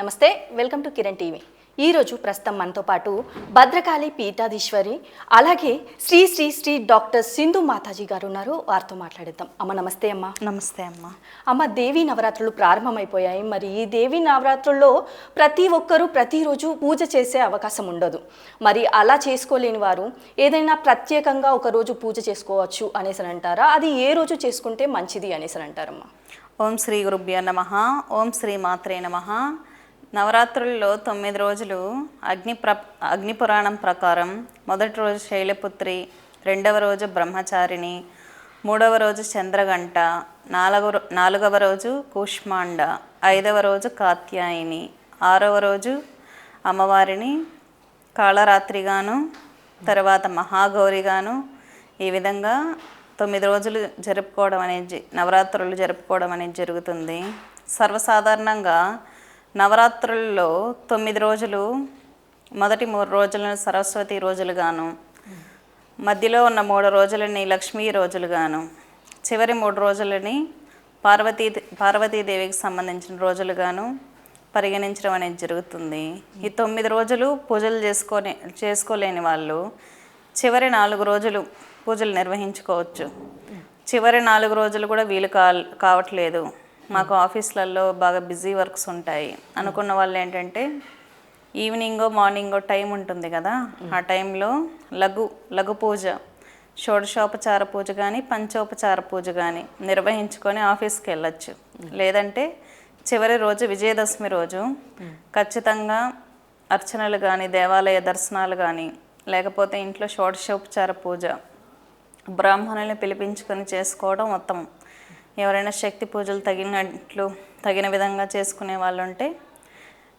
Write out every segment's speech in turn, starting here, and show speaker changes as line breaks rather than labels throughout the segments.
నమస్తే welcome to Kiran TV. ఈరోజు ప్రస్తుతం మనతో పాటు భద్రకాళి పీఠాధీశ్వరి అలాగే శ్రీ శ్రీ శ్రీ డాక్టర్ సింధు మాతాజీ గారు ఉన్నారు వారితో మాట్లాడేద్దాం. అమ్మ నమస్తే అమ్మ.
నమస్తే అమ్మ.
అమ్మ దేవీ నవరాత్రులు ప్రారంభమైపోయాయి. మరి ఈ దేవీ నవరాత్రుల్లో ప్రతి ఒక్కరూ ప్రతిరోజు పూజ చేసే అవకాశం ఉండదు. మరి అలా చేసుకోలేని వారు ఏదైనా ప్రత్యేకంగా ఒక రోజు పూజ చేసుకోవచ్చు అనేసి అని అంటారా? అది ఏ రోజు చేసుకుంటే మంచిది అనేసి అని అంటారమ్మా?
ఓం శ్రీ గురుభ్యో నమ. ఓం శ్రీ మాత్రే నమ. నవరాత్రుల్లో తొమ్మిది రోజులు అగ్ని ప్ర అగ్ని పురాణం ప్రకారం మొదటి రోజు శైలపుత్రి రెండవ రోజు బ్రహ్మచారిణి మూడవ రోజు చంద్రగంట నాలుగవ రో- నాలుగవ రోజు కూష్మాండ ఐదవ రోజు కాత్యాయిని ఆరవ రోజు అమ్మవారిని కాళరాత్రిగాను తర్వాత మహాగౌరిగాను ఈ విధంగా తొమ్మిది రోజులు జరుపుకోవడం అనేది నవరాత్రులు జరుపుకోవడం అనేది జరుగుతుంది. సర్వసాధారణంగా నవరాత్రుల్లో తొమ్మిది రోజులు మొదటి మూడు రోజులను సరస్వతి రోజులుగాను మధ్యలో ఉన్న మూడు రోజులని లక్ష్మీ రోజులుగాను చివరి మూడు రోజులని పార్వతీ పార్వతీదేవికి సంబంధించిన రోజులుగాను పరిగణించడం అనేది జరుగుతుంది. ఈ తొమ్మిది రోజులు పూజలు చేసుకొని చేసుకోలేని వాళ్ళు చివరి నాలుగు రోజులు పూజలు నిర్వహించుకోవచ్చు. చివరి నాలుగు రోజులు కూడా వీలు కా కావట్లేదు. మాకు ఆఫీస్లలో బాగా బిజీ వర్క్స్ ఉంటాయి. అనుకున్న వాళ్ళు ఏంటంటే ఈవినింగో మార్నింగో టైం ఉంటుంది కదా. ఆ టైంలో లఘు లఘు పూజ. షోడశోపచార పూజ కానీ పంచోపచార పూజ కానీ నిర్వహించుకొని ఆఫీస్కి వెళ్ళొచ్చు. లేదంటే చివరి రోజు విజయదశమి రోజు ఖచ్చితంగా అర్చనలు కానీ దేవాలయ దర్శనాలు కానీ లేకపోతే ఇంట్లో షోడశోపచార పూజ బ్రాహ్మణుల్ని పిలిపించుకొని చేసుకోవడం ఉత్తమం. ఎవరైనా శక్తి పూజలు తగినట్లు తగిన విధంగా చేసుకునే వాళ్ళు ఉంటే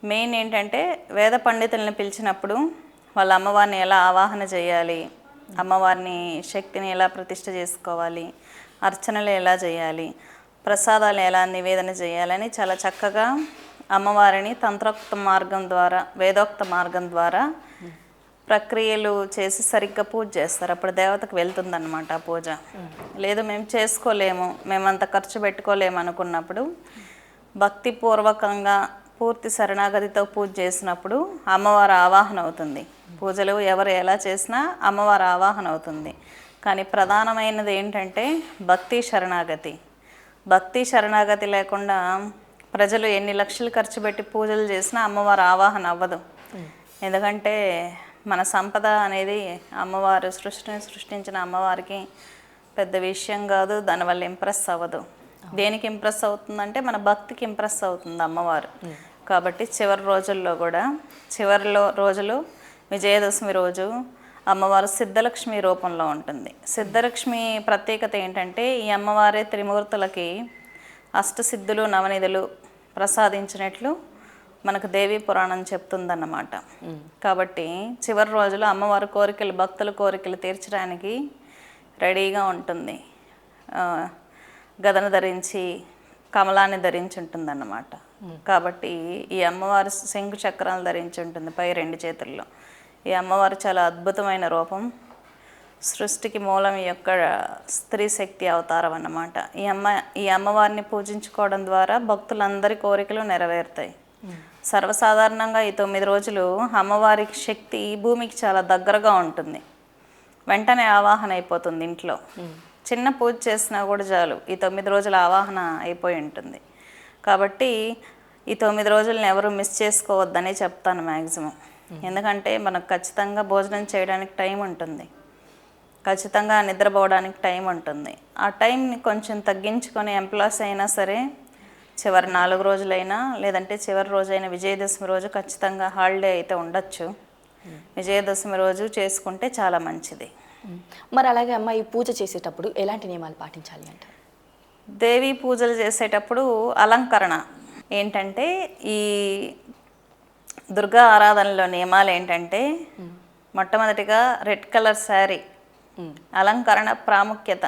మెయిన్ ఏంటంటే వేద పండితులను పిలిచినప్పుడు వాళ్ళ అమ్మవారిని ఎలా ఆవాహన చేయాలి అమ్మవారిని శక్తిని ఎలా ప్రతిష్ట చేసుకోవాలి అర్చనలు ఎలా చేయాలి ప్రసాదాలు ఎలా నివేదన చేయాలని చాలా చక్కగా అమ్మవారిని తంత్రోక్త మార్గం ద్వారా వేదోక్త మార్గం ద్వారా ప్రక్రియలు చేసి సరిగ్గా పూజ చేస్తారు. అప్పుడు దేవతకు వెళ్తుందన్నమాట ఆ పూజ. లేదు మేము చేసుకోలేము. మేము అంత ఖర్చు పెట్టుకోలేము అనుకున్నప్పుడు భక్తిపూర్వకంగా పూర్తి శరణాగతితో పూజ చేసినప్పుడు అమ్మవారు ఆవాహన అవుతుంది. పూజలు ఎవరు ఎలా చేసినా అమ్మవారు ఆవాహన అవుతుంది. కానీ ప్రధానమైనది ఏంటంటే భక్తి శరణాగతి. భక్తి శరణాగతి లేకుండా ప్రజలు ఎన్ని లక్షలు ఖర్చు పెట్టి పూజలు చేసినా అమ్మవారు ఆవాహన అవ్వదు. ఎందుకంటే మన సంపద అనేది అమ్మవారు సృష్టిని సృష్టించిన అమ్మవారికి పెద్ద విషయం కాదు దానివల్ల ఇంప్రెస్ అవ్వదు. దేనికి ఇంప్రెస్ అవుతుందంటే మన భక్తికి ఇంప్రెస్ అవుతుంది అమ్మవారు. కాబట్టి చివరి రోజుల్లో కూడా చివరిలో రోజులు విజయదశమి రోజు అమ్మవారు సిద్ధలక్ష్మి రూపంలో ఉంటుంది. సిద్ధలక్ష్మి ప్రత్యేకత ఏంటంటే ఈ అమ్మవారే త్రిమూర్తులకి అష్టసిద్ధులు నవనిధులు ప్రసాదించినట్లు మనకు దేవీ పురాణం చెప్తుందన్నమాట. కాబట్టి చివరి రోజులు అమ్మవారి కోరికలు భక్తుల కోరికలు తీర్చడానికి రెడీగా ఉంటుంది. గదను ధరించి కమలాన్ని ధరించి ఉంటుందన్నమాట. కాబట్టి ఈ అమ్మవారి శంకు చక్రాలు ధరించి ఉంటుంది పై రెండు చేతుల్లో. ఈ అమ్మవారు చాలా అద్భుతమైన రూపం. సృష్టికి మూలం యొక్క స్త్రీ శక్తి అవతారం అన్నమాట. ఈ అమ్మ ఈ అమ్మవారిని పూజించుకోవడం ద్వారా భక్తులందరి కోరికలు నెరవేరుతాయి. సర్వసాధారణంగా ఈ తొమ్మిది రోజులు అమ్మవారి శక్తి భూమికి చాలా దగ్గరగా ఉంటుంది. వెంటనే ఆవాహన అయిపోతుంది ఇంట్లో. చిన్న పూజ చేసినా కూడా చాలు ఈ తొమ్మిది రోజుల ఆవాహన అయిపోయి ఉంటుంది. కాబట్టి ఈ తొమ్మిది రోజులను ఎవరు మిస్ చేసుకోవద్దనే చెప్తాను మ్యాక్సిమం ఎందుకంటే మనకు ఖచ్చితంగా భోజనం చేయడానికి టైం ఉంటుంది. ఖచ్చితంగా నిద్రపోవడానికి టైం ఉంటుంది. ఆ టైంని కొంచెం తగ్గించుకొని ఎంప్లాయీస్ అయినా సరే చివరి నాలుగు రోజులైనా లేదంటే చివరి రోజైన విజయదశమి రోజు ఖచ్చితంగా హాలిడే అయితే ఉండొచ్చు. విజయదశమి రోజు చేసుకుంటే చాలా మంచిది.
మరి అలాగే అమ్మ ఈ పూజ చేసేటప్పుడు ఎలాంటి నియమాలు పాటించాలి అంటారు?
దేవి పూజలు చేసేటప్పుడు అలంకరణ. ఏంటంటే ఈ దుర్గా ఆరాధనలో నియమాలు ఏంటంటే మొట్టమొదటిగా రెడ్ కలర్ శారీ అలంకరణ ప్రాముఖ్యత.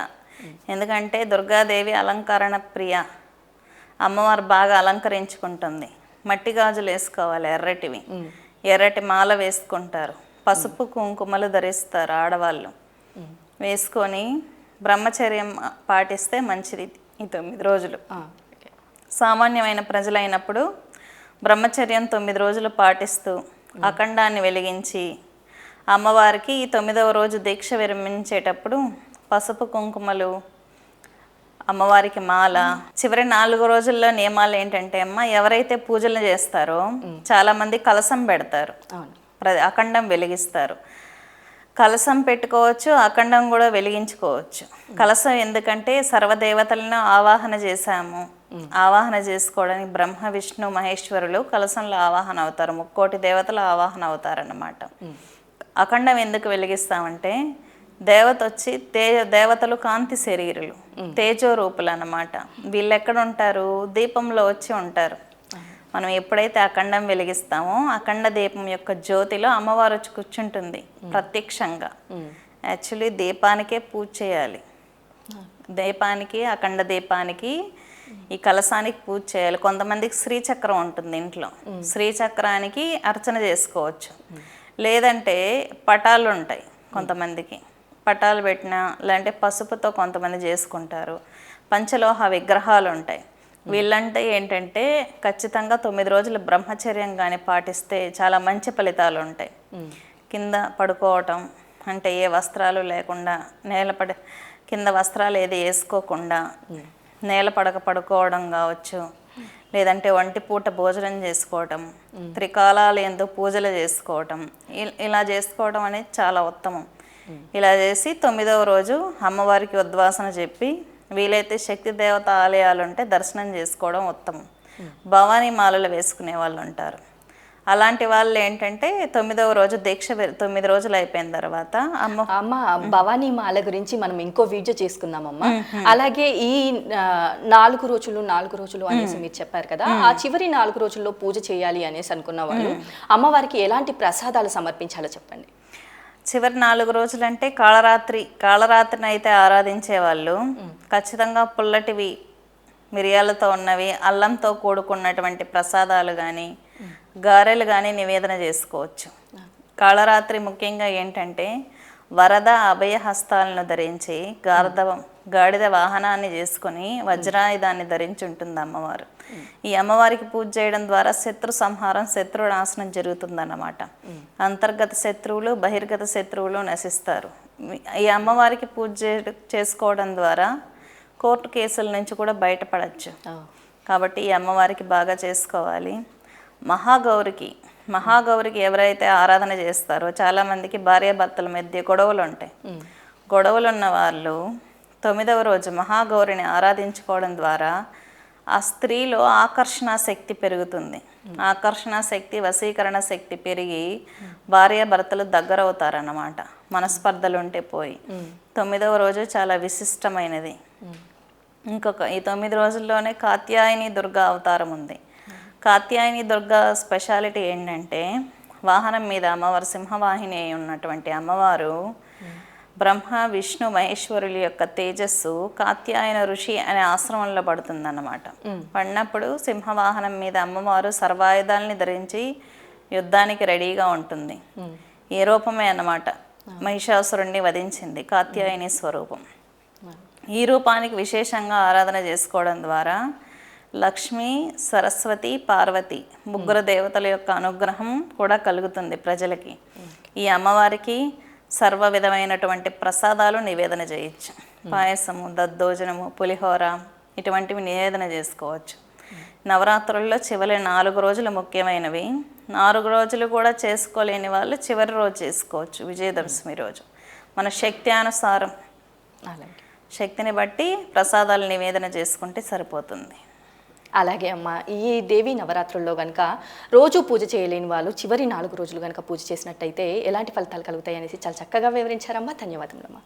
ఎందుకంటే దుర్గాదేవి అలంకరణ ప్రియ. అమ్మవారు బాగా అలంకరించుకుంటుంది. మట్టి గాజులు వేసుకోవాలి ఎర్రటివి. ఎర్రటి మాల వేసుకుంటారు. పసుపు కుంకుమలు ధరిస్తారు ఆడవాళ్ళు. వేసుకొని బ్రహ్మచర్యం పాటిస్తే మంచిది ఈ తొమ్మిది రోజులు. సామాన్యమైన ప్రజలైనప్పుడు బ్రహ్మచర్యం తొమ్మిది రోజులు పాటిస్తూ అఖండాన్ని వెలిగించి అమ్మవారికి ఈ తొమ్మిదవ రోజు దీక్ష విరమించేటప్పుడు పసుపు కుంకుమలు అమ్మవారికి మాల. చివరి నాలుగు రోజుల్లో నియమాలు ఏంటంటే అమ్మ ఎవరైతే పూజలు చేస్తారో చాలా మంది కలసం పెడతారు. అఖండం వెలిగిస్తారు. కలసం పెట్టుకోవచ్చు అఖండం కూడా వెలిగించుకోవచ్చు. కలసం ఎందుకంటే సర్వదేవతలను ఆవాహన చేశాము. ఆవాహన చేసుకోవడానికి బ్రహ్మ విష్ణు మహేశ్వరులు కలసంలో ఆవాహన అవుతారు. ముక్కోటి దేవతలు ఆవాహన అవుతారన్నమాట. అఖండం ఎందుకు వెలిగిస్తామంటే దేవత వచ్చి తే దేవతలు కాంతి శరీరులు. తేజో రూపులు అన్నమాట వీళ్ళు ఎక్కడ ఉంటారు దీపంలో వచ్చి ఉంటారు. మనం ఎప్పుడైతే అఖండం వెలిగిస్తామో అఖండ దీపం యొక్క జ్యోతిలో అమ్మవారు వచ్చి కూర్చుంటుంది ప్రత్యక్షంగా. యాక్చువల్లీ దీపానికే పూజ చేయాలి. దీపానికి అఖండ దీపానికి ఈ కలసానికి పూజ చేయాలి. కొంతమందికి శ్రీచక్రం ఉంటుంది ఇంట్లో. శ్రీచక్రానికి అర్చన చేసుకోవచ్చు. లేదంటే పటాలు ఉంటాయి కొంతమందికి. పటాలు పెట్టిన లేదంటే పసుపుతో కొంతమంది చేసుకుంటారు. పంచలోహ విగ్రహాలు ఉంటాయి వీళ్ళంటే ఏంటంటే ఖచ్చితంగా తొమ్మిది రోజులు బ్రహ్మచర్యం కానీ పాటిస్తే చాలా మంచి ఫలితాలు ఉంటాయి కింద పడుకోవటం అంటే ఏ వస్త్రాలు లేకుండా నేల పడి కింద వస్త్రాలు ఏది వేసుకోకుండా నేల పడక పడుకోవడం కావచ్చు లేదంటే ఒంటి పూట భోజనం చేసుకోవటం త్రికాలాలు ఎందు పూజలు చేసుకోవటం ఇ- ఇలా చేసుకోవడం అనేది చాలా ఉత్తమం. ఇలా చేసి తొమ్మిదవ రోజు అమ్మవారికి ఉద్వాసన చెప్పి వీలైతే శక్తి దేవత ఆలయాలు ఉంటే దర్శనం చేసుకోవడం ఉత్తమం. భవానీ మాలలు వేసుకునే వాళ్ళు ఉంటారు. అలాంటి వాళ్ళు ఏంటంటే తొమ్మిదవ రోజు దీక్ష తొమ్మిది రోజులు అయిపోయిన తర్వాత అమ్మ
అమ్మ భవానీ మాల గురించి మనం ఇంకో వీడియో చేసుకుందామమ్మా. అలాగే ఈ నాలుగు రోజులు నాలుగు రోజులు అనేసి మీరు చెప్పారు కదా ఆ చివరి నాలుగు రోజుల్లో పూజ చేయాలి అనేసి అనుకున్న వాళ్ళు అమ్మవారికి ఎలాంటి ప్రసాదాలు సమర్పించాలో చెప్పండి.
చివరి నాలుగు రోజులంటే కాళరాత్రి కాళరాత్రిని అయితే ఆరాధించే వాళ్ళు ఖచ్చితంగా పుల్లటివి మిరియాలతో ఉన్నవి అల్లంతో కూడుకున్నటువంటి ప్రసాదాలు కానీ గారెలు కానీ నివేదన చేసుకోవచ్చు. కాళరాత్రి ముఖ్యంగా ఏంటంటే వరద అభయ హస్తాలను ధరించి గార్ధవం గాడిద వాహనాన్ని చేసుకొని వజ్రాయుధాన్ని ధరించి ఉంటుంది అమ్మవారు. ఈ అమ్మవారికి పూజ చేయడం ద్వారా శత్రు సంహారం శత్రు నాశనం జరుగుతుందన్నమాట. అంతర్గత శత్రువులు బహిర్గత శత్రువులు నశిస్తారు. ఈ అమ్మవారికి పూజ చేసుకోవడం ద్వారా కోర్టు కేసుల నుంచి కూడా బయటపడచ్చు. కాబట్టి ఈ అమ్మవారికి బాగా చేసుకోవాలి. మహాగౌరికి మహాగౌరికి ఎవరైతే ఆరాధన చేస్తారో చాలామందికి భార్యాభర్తల మధ్య గొడవలు ఉంటాయి గొడవలు ఉన్న వాళ్ళు తొమ్మిదవ రోజు మహాగౌరిని ఆరాధించుకోవడం ద్వారా ఆ స్త్రీలో ఆకర్షణ శక్తి పెరుగుతుంది. ఆకర్షణ శక్తి వశీకరణ శక్తి పెరిగి భార్యాభర్తలు దగ్గర అవుతారన్నమాట మనస్పర్ధలు ఉంటే పోయి. తొమ్మిదవ రోజు చాలా విశిష్టమైనది. ఇంకొక ఈ తొమ్మిది రోజుల్లోనే కాత్యాయని దుర్గా అవతారం ఉంది. కాత్యాయని దుర్గా స్పెషాలిటీ ఏంటంటే వాహనం మీద అమ్మవారు సింహవాహిని అయి ఉన్నటువంటి అమ్మవారు బ్రహ్మ విష్ణు మహేశ్వరుల యొక్క తేజస్సు కాత్యాయన ఋషి అనే ఆశ్రమంలో పడుతుందన్నమాట. పడినప్పుడు సింహవాహనం మీద అమ్మవారు సర్వాయుధాలని ధరించి యుద్ధానికి రెడీగా ఉంటుంది. ఏ రూపమే అన్నమాట. మహిషాసురుణ్ణి వధించింది కాత్యాయని స్వరూపం. ఈ రూపానికి విశేషంగా ఆరాధన చేసుకోవడం ద్వారా లక్ష్మి సరస్వతి పార్వతి ముగ్గురు దేవతల యొక్క అనుగ్రహం కూడా కలుగుతుంది ప్రజలకి. ఈ అమ్మవారికి సర్వ విధమైనటువంటి ప్రసాదాలు నివేదన చేయొచ్చు. పాయసము దద్దోజనము పులిహోర ఇటువంటివి నివేదన చేసుకోవచ్చు. నవరాత్రుల్లో చివరి నాలుగు రోజులు ముఖ్యమైనవి. నాలుగు రోజులు కూడా చేసుకోలేని వాళ్ళు చివరి రోజు చేసుకోవచ్చు విజయదశమి రోజు. మన శక్తి అనుసారం. శక్తిని బట్టి ప్రసాదాలు నివేదన చేసుకుంటే సరిపోతుంది.
అలాగే అమ్మ ఈ దేవి నవరాత్రుల్లో కనుక రోజు పూజ చేయలేని వాళ్ళు చివరి నాలుగు రోజులు కనుక పూజ చేసినట్టయితే ఎలాంటి ఫలితాలు కలుగుతాయి అనేసి చాలా చక్కగా వివరించారమ్మా. ధన్యవాదములమ్మా.